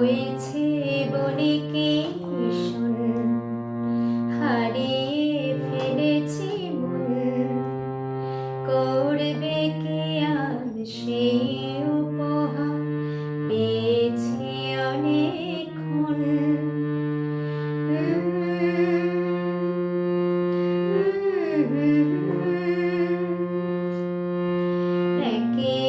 হয়েছে বলে কি শোন হারিয়ে ফেলেছি মন করবে কে আর সেই উপহার পেয়েছি অনেকক্ষণ একে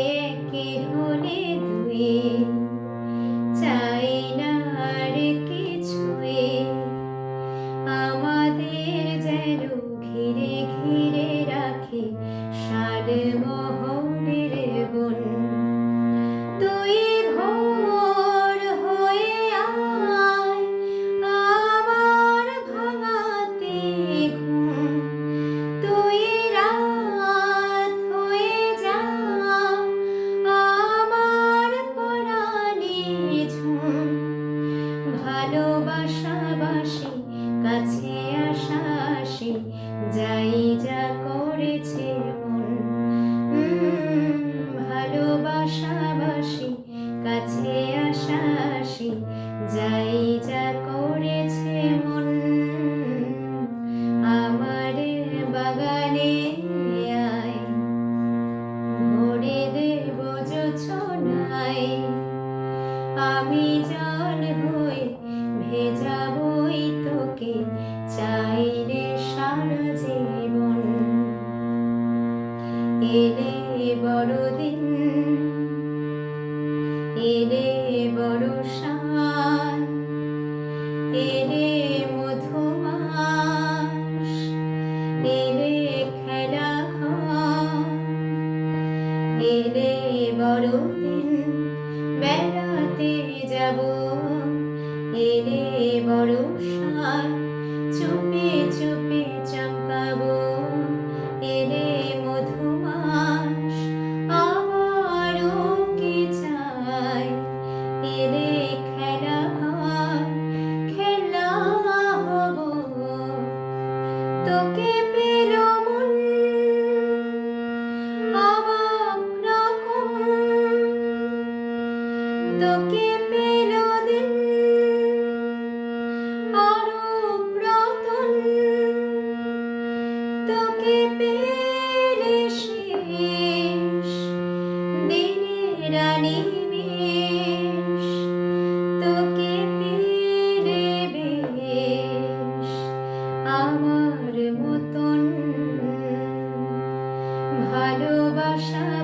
যাই যা করেছে মন। ভালোবাসা বাসি কাছে আসা আসি, যাই যা করেছে মন। আমার বাগানে আয়, ভরে দেব যোছনায় আমি জল হয়ে ভেজাবই তোকে এলে বড়দিন এলে বড় শান এলে মধুমাস এলে খেলা এলে বড়দিন বেড়াতে যাব। তোকে পেল মন অবাক রকম। তোকে মতন ভালোবাসা